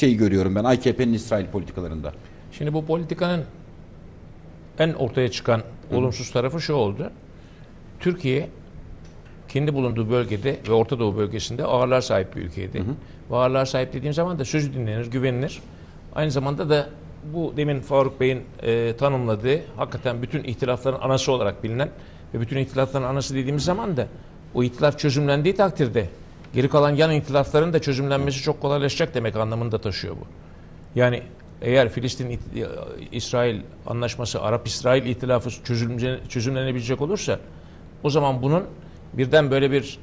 şey görüyorum ben AKP'nin İsrail politikalarında. Şimdi bu politikanın en ortaya çıkan olumsuz tarafı şu oldu. Türkiye kendi bulunduğu bölgede ve Orta Doğu bölgesinde ağırlar sahip bir ülkeydi. Hı hı. Ve ağırlar sahip dediğim zaman da sözü dinlenir, güvenilir. Aynı zamanda da bu demin Faruk Bey'in e, tanımladığı hakikaten bütün ihtilafların anası olarak bilinen ve bütün ihtilafların anası dediğimiz zaman da o ihtilaf çözümlendiği takdirde geri kalan yan ihtilafların da çözümlenmesi çok kolaylaşacak demek anlamını da taşıyor bu. Yani eğer Filistin-İsrail anlaşması, Arap-İsrail ihtilafı çözümlenebilecek olursa o zaman bunun birden böyle bir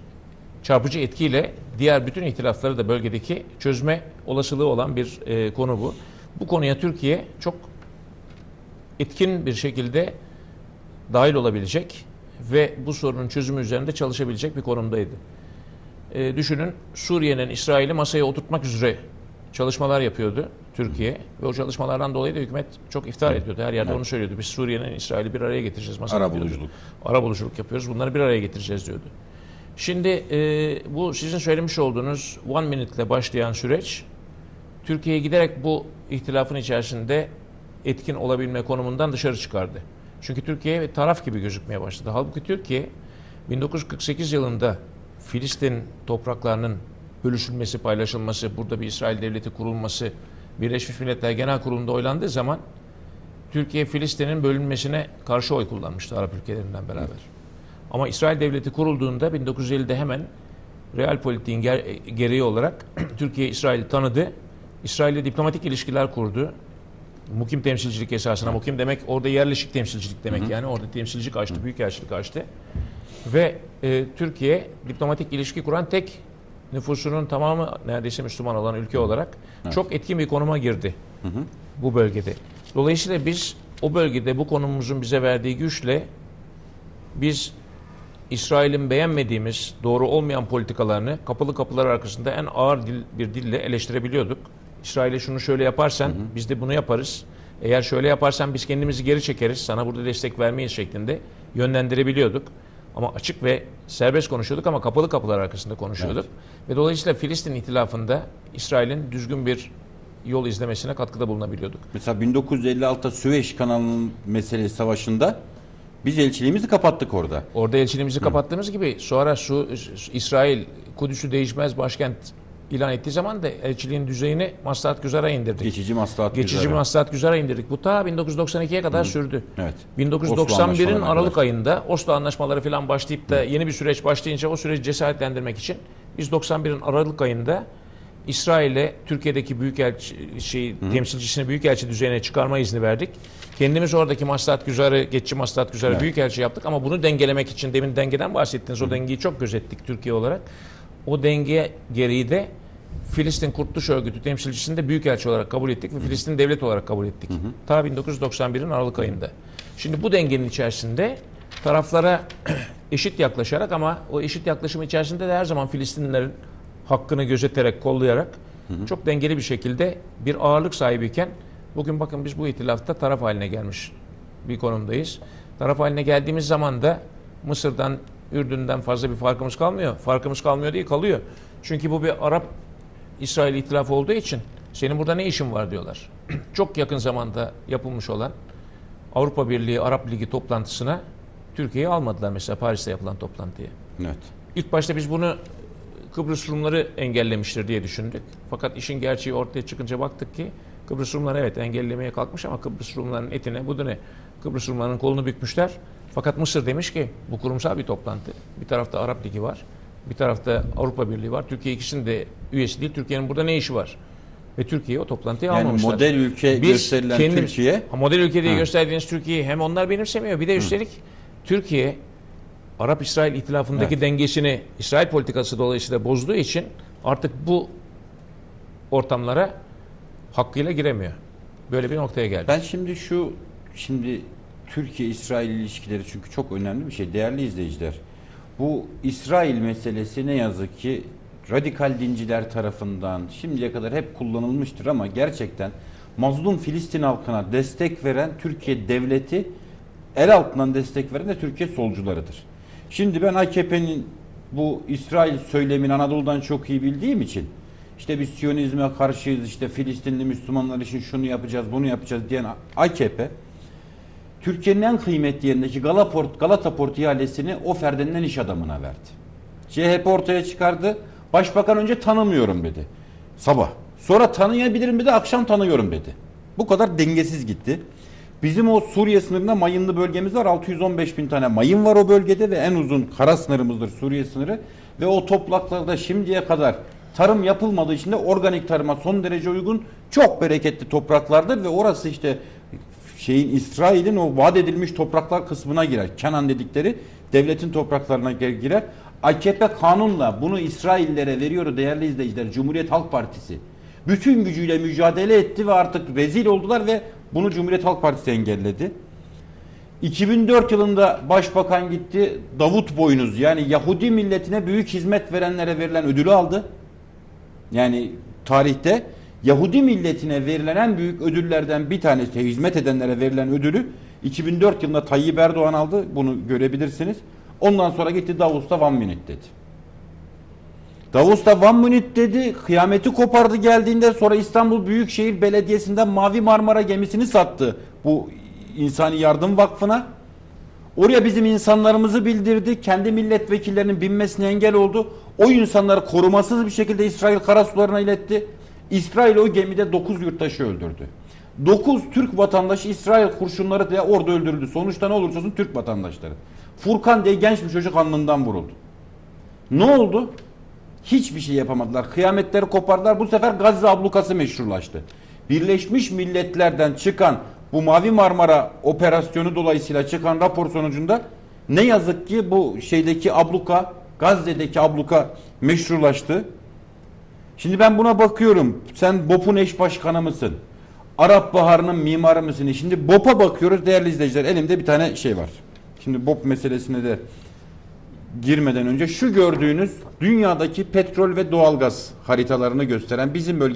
çarpıcı etkiyle diğer bütün ihtilafları da bölgedeki çözme olasılığı olan bir e, konu bu. Bu konuya Türkiye çok etkin bir şekilde dahil olabilecek ve bu sorunun çözümü üzerinde çalışabilecek bir konumdaydı. E, düşünün Suriye'nin İsrail'i masaya oturtmak üzere çalışmalar yapıyordu Türkiye ve o çalışmalardan dolayı da hükümet çok iftihar ediyordu. Her yerde evet. onu söylüyordu. Biz Suriye'nin İsrail'i bir araya getireceğiz. Masaya Ara buluculuk. Ara buluculuk yapıyoruz. Bunları bir araya getireceğiz diyordu. Şimdi e, bu sizin söylemiş olduğunuz one minute ile başlayan süreç Türkiye'ye giderek bu ihtilafın içerisinde etkin olabilme konumundan dışarı çıkardı. Çünkü Türkiye taraf gibi gözükmeye başladı. Halbuki Türkiye 1948 yılında Filistin topraklarının bölüşülmesi, paylaşılması, burada bir İsrail devleti kurulması Birleşmiş Milletler Genel Kurulu'nda oylandığı zaman Türkiye Filistin'in bölünmesine karşı oy kullanmıştı Arap ülkelerinden beraber. Ama İsrail devleti kurulduğunda 1950'de hemen real politiğin ger gereği olarak Türkiye İsrail'i tanıdı. İsrail'le diplomatik ilişkiler kurdu. Mukim temsilcilik esasına. Mukim demek orada yerleşik temsilcilik demek. Hı hı. Yani orada temsilcilik açtı, büyükelçilik açtı. Ve e, Türkiye diplomatik ilişki kuran tek nüfusunun tamamı neredeyse Müslüman olan ülke olarak evet. çok etkin bir konuma girdi hı hı. bu bölgede. Dolayısıyla biz o bölgede bu konumumuzun bize verdiği güçle biz İsrail'in beğenmediğimiz, doğru olmayan politikalarını kapalı kapılar arkasında en ağır dil, bir dille eleştirebiliyorduk. İsrail'e şunu şöyle yaparsan hı hı. biz de bunu yaparız. Eğer şöyle yaparsan biz kendimizi geri çekeriz, sana burada destek vermeyiz şeklinde yönlendirebiliyorduk. Ama açık ve serbest konuşuyorduk ama kapalı kapılar arkasında konuşuyorduk. Evet. Ve dolayısıyla Filistin ihtilafında İsrail'in düzgün bir yol izlemesine katkıda bulunabiliyorduk. Mesela 1956'da Süveyş kanalının meselesi savaşında biz elçiliğimizi kapattık orada. Orada elçiliğimizi Hı. kapattığımız gibi sonra Su, İsrail Kudüs'ü değişmez başkent ilan ettiği zaman da elçiliğin düzeyini maslahat güzara indirdik. Geçici maslahat Geçici güzara. maslahat güzara indirdik. Bu ta 1992'ye kadar Hı. sürdü. Evet. 1991'in Aralık kadar. ayında Oslo anlaşmaları falan başlayıp da Hı. yeni bir süreç başlayınca o süreci cesaretlendirmek için biz 91'in Aralık ayında İsrail'e Türkiye'deki büyükelçi şey Hı. temsilcisini büyükelçi düzeyine çıkarma izni verdik. Kendimiz oradaki maslahat güzarı, geçici maslahat güzarı evet. büyükelçi yaptık ama bunu dengelemek için demin dengeden bahsettiniz. Hı. O dengeyi çok gözettik Türkiye olarak. O denge gereği de Filistin Kurtuluş Örgütü temsilcisini de büyükelçi olarak kabul ettik ve Filistin devlet olarak kabul ettik. Hı hı. Ta 1991'in Aralık ayında. Şimdi bu dengenin içerisinde taraflara eşit yaklaşarak ama o eşit yaklaşım içerisinde de her zaman Filistinlilerin hakkını gözeterek, kollayarak hı hı. çok dengeli bir şekilde bir ağırlık sahibiyken bugün bakın biz bu itilafta taraf haline gelmiş bir konumdayız. Taraf haline geldiğimiz zaman da Mısır'dan Ürdün'den fazla bir farkımız kalmıyor. Farkımız kalmıyor değil kalıyor. Çünkü bu bir Arap İsrail itilafı olduğu için senin burada ne işin var diyorlar. Çok yakın zamanda yapılmış olan Avrupa Birliği Arap Ligi toplantısına Türkiye'yi almadılar mesela Paris'te yapılan toplantıya. Evet. İlk başta biz bunu Kıbrıs Rumları engellemiştir diye düşündük. Fakat işin gerçeği ortaya çıkınca baktık ki Kıbrıs Rumları evet engellemeye kalkmış ama Kıbrıs Rumlarının etine bu ne? Kıbrıs Rumlarının kolunu bükmüşler. Fakat Mısır demiş ki bu kurumsal bir toplantı. Bir tarafta Arap Ligi var. Bir tarafta Avrupa Birliği var. Türkiye ikisinin de üyesi değil. Türkiye'nin burada ne işi var? Ve Türkiye o toplantıya yani almamışlar. model ülke Biz gösterilen kendimiz, Türkiye. Model ülke diye ha. gösterdiğiniz Türkiye'yi hem onlar benimsemiyor. Bir de üstelik Hı. Türkiye Arap-İsrail ihtilafındaki evet. dengesini İsrail politikası dolayısıyla bozduğu için artık bu ortamlara hakkıyla giremiyor. Böyle bir noktaya geldi. Ben şimdi şu şimdi Türkiye-İsrail ilişkileri çünkü çok önemli bir şey. Değerli izleyiciler, bu İsrail meselesi ne yazık ki radikal dinciler tarafından şimdiye kadar hep kullanılmıştır ama gerçekten mazlum Filistin halkına destek veren Türkiye devleti el altından destek veren de Türkiye solcularıdır. Şimdi ben AKP'nin bu İsrail söylemini Anadolu'dan çok iyi bildiğim için işte biz Siyonizme karşıyız, işte Filistinli Müslümanlar için şunu yapacağız, bunu yapacağız diyen AKP, Türkiye'nin en kıymetli yerindeki Galaport, Galata Port ihalesini o ferdenden iş adamına verdi. CHP ortaya çıkardı. Başbakan önce tanımıyorum dedi. Sabah. Sonra tanıyabilirim dedi, akşam tanıyorum dedi. Bu kadar dengesiz gitti. Bizim o Suriye sınırında mayınlı bölgemiz var. 615 bin tane mayın var o bölgede ve en uzun kara sınırımızdır Suriye sınırı. Ve o topraklarda şimdiye kadar tarım yapılmadığı için de organik tarıma son derece uygun çok bereketli topraklardır ve orası işte şeyin İsrail'in o vaat edilmiş topraklar kısmına girer. Kenan dedikleri devletin topraklarına gir- girer. AKP kanunla bunu İsraillere veriyor değerli izleyiciler. Cumhuriyet Halk Partisi bütün gücüyle mücadele etti ve artık rezil oldular ve bunu Cumhuriyet Halk Partisi engelledi. 2004 yılında başbakan gitti Davut Boynuz yani Yahudi milletine büyük hizmet verenlere verilen ödülü aldı. Yani tarihte Yahudi milletine verilen en büyük ödüllerden bir tanesi hizmet edenlere verilen ödülü 2004 yılında Tayyip Erdoğan aldı. Bunu görebilirsiniz. Ondan sonra gitti Davos'ta one minute dedi. Davos'ta one minute dedi. Kıyameti kopardı geldiğinde sonra İstanbul Büyükşehir Belediyesi'nden Mavi Marmara gemisini sattı. Bu İnsani Yardım Vakfı'na. Oraya bizim insanlarımızı bildirdi. Kendi milletvekillerinin binmesine engel oldu. O insanları korumasız bir şekilde İsrail karasularına iletti. İsrail o gemide 9 yurttaşı öldürdü. 9 Türk vatandaşı İsrail kurşunları diye orada öldürüldü. Sonuçta ne olursa olsun Türk vatandaşları. Furkan diye genç bir çocuk alnından vuruldu. Ne oldu? Hiçbir şey yapamadılar. Kıyametleri kopardılar. Bu sefer Gazze ablukası meşrulaştı. Birleşmiş Milletler'den çıkan bu Mavi Marmara operasyonu dolayısıyla çıkan rapor sonucunda ne yazık ki bu şeydeki abluka, Gazze'deki abluka meşrulaştı. Şimdi ben buna bakıyorum. Sen BOP'un eş başkanı mısın? Arap Baharı'nın mimarı mısın? Şimdi BOP'a bakıyoruz değerli izleyiciler. Elimde bir tane şey var. Şimdi BOP meselesine de girmeden önce şu gördüğünüz dünyadaki petrol ve doğalgaz haritalarını gösteren bizim bölge